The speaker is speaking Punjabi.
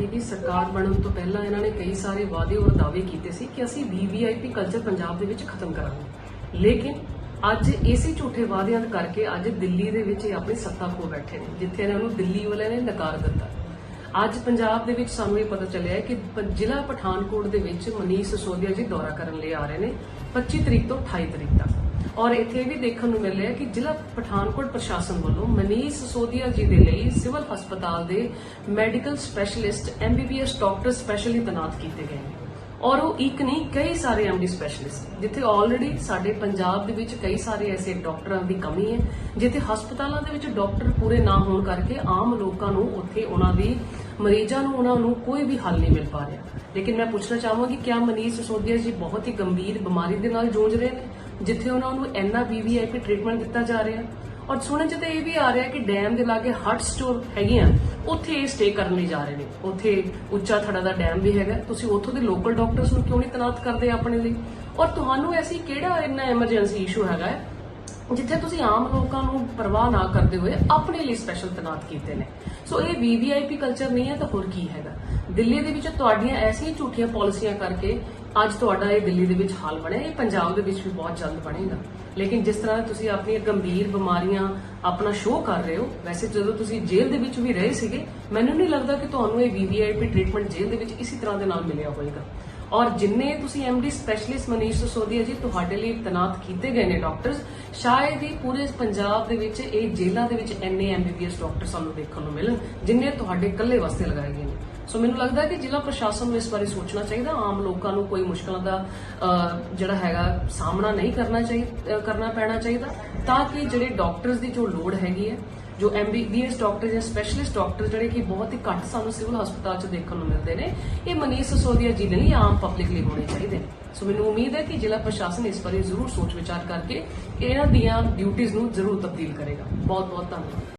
ਪਾਰਟੀ ਦੀ ਸਰਕਾਰ ਬਣਨ ਤੋਂ ਪਹਿਲਾਂ ਇਹਨਾਂ ਨੇ ਕਈ ਸਾਰੇ ਵਾਅਦੇ ਔਰ ਦਾਅਵੇ ਕੀਤੇ ਸੀ ਕਿ ਅਸੀਂ ਵੀਵੀਆਈਪੀ ਕਲਚਰ ਪੰਜਾਬ ਦੇ ਵਿੱਚ ਖਤਮ ਕਰਾਂਗੇ। ਲੇਕਿਨ ਅੱਜ ਇਸੇ ਝੂਠੇ ਵਾਅਦਿਆਂ ਕਰਕੇ ਅੱਜ ਦਿੱਲੀ ਦੇ ਵਿੱਚ ਇਹ ਆਪਣੀ ਸੱਤਾ ਖੋ ਬੈਠੇ ਨੇ, ਜਿੱਥੇ ਇਹਨਾਂ ਨੂੰ ਦਿੱਲੀ ਵਾਲਿਆਂ ਨੇ ਨਕਾਰ ਦਿੱਤਾ। ਅੱਜ ਪੰਜਾਬ ਦੇ ਵਿੱਚ ਸਾਨੂੰ ਇਹ ਪਤਾ ਚੱਲਿਆ ਹੈ ਕਿ ਜ਼ਿਲ੍ਹਾ ਪਠਾਨਕੋਟ ਦੇ ਵਿੱਚ ਮਨੀਸ਼ ਸੋਧਿਆ ਜੀ ਦੌਰਾ ਕਰਨ ਲਈ ਆ ਰਹੇ ਨੇ 25 ਤਰੀਕ ਤੋਂ 28 ਤਰੀਕ ਤੱਕ। ਔਰ ਇੱਥੇ ਇਹ ਵੀ ਦੇਖਣ ਨੂੰ ਮਿਲਿਆ ਕਿ ਜ਼ਿਲ੍ਹਾ ਪਠਾਨਕੋਟ ਪ੍ਰਸ਼ਾਸਨ ਵੱਲੋਂ ਮਨੀਸ਼ ਸੋਦੀਆ ਜੀ ਦੇ ਲਈ ਸਿਵਲ ਹਸਪਤਾਲ ਦੇ medical specialist MBBS doctor specially ਤੈਨਾਤ ਕੀਤੇ ਗਏ ਨੇ। ਔਰ ਉਹ ਇੱਕ ਨਹੀਂ, ਕਈ ਸਾਰੇ ਐਮਡੀ ਸਪੈਸ਼ਲਿਸਟ ਜਿੱਥੇ ਆਲਰੇਡੀ ਸਾਡੇ ਪੰਜਾਬ ਦੇ ਵਿੱਚ ਕਈ ਸਾਰੇ ਐਸੇ ਡਾਕਟਰਾਂ ਦੀ ਕਮੀ ਹੈ, ਜਿੱਥੇ ਹਸਪਤਾਲਾਂ ਦੇ ਵਿੱਚ ਡਾਕਟਰ ਪੂਰੇ ਨਾ ਹੋਣ ਕਰਕੇ ਆਮ ਲੋਕਾਂ ਨੂੰ ਉੱਥੇ ਉਹਨਾਂ ਦੀ, ਮਰੀਜ਼ਾਂ ਨੂੰ ਉਹਨਾਂ ਨੂੰ ਕੋਈ ਵੀ ਹੱਲ ਨਹੀਂ ਮਿਲ ਪਾ ਰਿਹਾ। ਲੇਕਿਨ ਮੈਂ ਪੁੱਛਣਾ ਚਾਹਾਂਗੀ ਕਿ ਕਿਆ ਮਨੀਸ਼ ਸਿਸੋਦੀਆ ਜੀ ਬਹੁਤ ਹੀ ਗੰਭੀਰ ਬਿਮਾਰੀ ਦੇ ਨਾਲ ਜੂਝ ਰਹੇ ਨੇ, ਜਿੱਥੇ ਉਹਨਾਂ ਨੂੰ ਐਨਾ ਵੀਵੀਆਈਪੀ ਟ੍ਰੀਟਮੈਂਟ ਦਿੱਤਾ ਜਾ ਰਿਹਾ? ਔਰ ਸੁਣਨ ਚ ਤਾਂ ਇਹ ਵੀ ਆ ਰਿਹਾ ਕਿ ਡੈਮ ਦੇ ਲਾਗੇ ਹਟ ਸਟੋਰ ਹੈਗੀਆਂ, ਉੱਥੇ ਇਹ ਸਟੇ ਕਰਨ ਲਈ ਜਾ ਰਹੇ ਨੇ। ਉੱਥੇ ਉੱਚਾ ਥੜਾ ਦਾ ਡੈਮ ਵੀ ਹੈਗਾ। ਤੁਸੀਂ ਉੱਥੋਂ ਦੇ ਲੋਕਲ ਡਾਕਟਰਸ ਨੂੰ ਕਿਉਂ ਨਹੀਂ ਤੈਨਾਤ ਕਰਦੇ ਆਪਣੇ ਲਈ? ਔਰ ਤੁਹਾਨੂੰ ਐਸੀ ਕਿਹੜਾ ਇੰਨਾ ਐਮਰਜੈਂਸੀ ਇਸ਼ੂ ਹੈਗਾ ਜਿੱਥੇ ਤੁਸੀਂ ਆਮ ਲੋਕਾਂ ਨੂੰ ਪਰਵਾਹ ਨਾ ਕਰਦੇ ਹੋਏ ਆਪਣੇ ਲਈ ਸਪੈਸ਼ਲ ਤੈਨਾਤ ਕੀਤੇ ਨੇ? ਸੋ ਇਹ ਵੀਵੀਆਈਪੀ ਕਲਚਰ ਨਹੀਂ ਹੈ ਤਾਂ ਹੋਰ ਕੀ ਹੈਗਾ? ਦਿੱਲੀ ਦੇ ਵਿੱਚ ਤੁਹਾਡੀਆਂ ਐਸੀਆਂ ਝੂਠੀਆਂ ਪਾਲਿਸੀਆਂ ਕਰਕੇ ਅੱਜ ਤੁਹਾਡਾ ਇਹ ਦਿੱਲੀ ਦੇ ਵਿੱਚ ਹਾਲ ਬਣਿਆ, ਇਹ ਪੰਜਾਬ ਦੇ ਵਿੱਚ ਵੀ ਬਹੁਤ ਜਲਦ ਬਣੇਗਾ। ਲੇਕਿਨ ਜਿਸ ਤਰ੍ਹਾਂ ਤੁਸੀਂ ਆਪਣੀਆਂ ਗੰਭੀਰ ਬਿਮਾਰੀਆਂ ਆਪਣਾ ਸ਼ੋਅ ਕਰ ਰਹੇ ਹੋ, ਵੈਸੇ ਜਦੋਂ ਤੁਸੀਂ ਜੇਲ੍ਹ ਦੇ ਵਿੱਚ ਵੀ ਰਹੇ ਸੀਗੇ, ਮੈਨੂੰ ਨਹੀਂ ਲੱਗਦਾ ਕਿ ਤੁਹਾਨੂੰ ਇਹ ਵੀਵੀਆਈਪੀ ਟ੍ਰੀਟਮੈਂਟ ਜੇਲ੍ਹ ਦੇ ਵਿੱਚ ਇਸੇ ਤਰ੍ਹਾਂ ਦੇ ਨਾਲ ਮਿਲਿਆ ਹੋਵੇਗਾ। ਔਰ ਜਿੰਨੇ ਤੁਸੀਂ ਐਮਡੀ ਸਪੈਸ਼ਲਿਸਟ ਮਨੀਸ਼ ਸੋਧੀਆ ਜੀ, ਤੁਹਾਡੇ ਲਈ ਤੈਨਾਤ ਕੀਤੇ ਗਏ ਨੇ ਡਾਕਟਰਸ ਸ਼ਾਇਦ ਹੀ ਪੂਰੇ ਪੰਜਾਬ ਦੇ ਵਿੱਚ ਇਹ ਜੇਲ੍ਹਾਂ ਦੇ ਵਿੱਚ ਐਨਏ ਐਮਬੀਬੀਐਸ ਡਾਕਟਰ ਸਾਨੂੰ ਦੇਖਣ ਨੂੰ ਮਿਲਣ, ਜਿੰਨੇ ਤੁਹਾਡੇ ਇਕੱਲੇ ਵਾਸਤੇ ਲਗਾਏ ਗਏ ਨੇ। ਸੋ ਮੈਨੂੰ ਲੱਗਦਾ ਕਿ ਜ਼ਿਲ੍ਹਾ ਪ੍ਰਸ਼ਾਸਨ ਨੂੰ ਇਸ ਬਾਰੇ ਸੋਚਣਾ ਚਾਹੀਦਾ। ਆਮ ਲੋਕਾਂ ਨੂੰ ਕੋਈ ਮੁਸ਼ਕਲਾਂ ਦਾ ਜਿਹੜਾ ਹੈਗਾ, ਸਾਹਮਣਾ ਨਹੀਂ ਕਰਨਾ ਚਾਹੀਦਾ ਕਰਨਾ ਪੈਣਾ ਚਾਹੀਦਾ। ਤਾਂ ਕਿ ਜਿਹੜੇ ਡਾਕਟਰਸ ਦੀ ਜੋ ਲੋੜ ਹੈਗੀ ਹੈ, ਜੋ ਐਮਬੀਬੀਐਸ ਡਾਕਟਰ ਜਾਂ ਸਪੈਸ਼ਲਿਸਟ ਡਾਕਟਰ ਜਿਹੜੇ ਕਿ ਬਹੁਤ ਹੀ ਘੱਟ ਸਾਨੂੰ ਸਿਵਲ ਹਸਪਤਾਲ 'ਚ ਦੇਖਣ ਨੂੰ ਮਿਲਦੇ ਨੇ, ਇਹ ਮਨੀਸ਼ ਸੋਧੀਆ ਜੀ ਲਈ ਆਮ ਪਬਲਿਕ ਲਈ ਹੋਣੇ ਚਾਹੀਦੇ। ਨੇ ਸੋ ਮੈਨੂੰ ਉਮੀਦ ਹੈ ਕਿ ਜ਼ਿਲ੍ਹਾ ਪ੍ਰਸ਼ਾਸਨ ਇਸ ਬਾਰੇ ਜ਼ਰੂਰ ਸੋਚ ਵਿਚਾਰ ਕਰਕੇ ਇਹਨਾਂ ਦੀਆਂ ਡਿਊਟੀਆਂ ਨੂੰ ਜ਼ਰੂਰ ਤਬਦੀਲ ਕਰੇਗਾ। ਬਹੁਤ ਬਹੁਤ ਧੰਨਵਾਦ।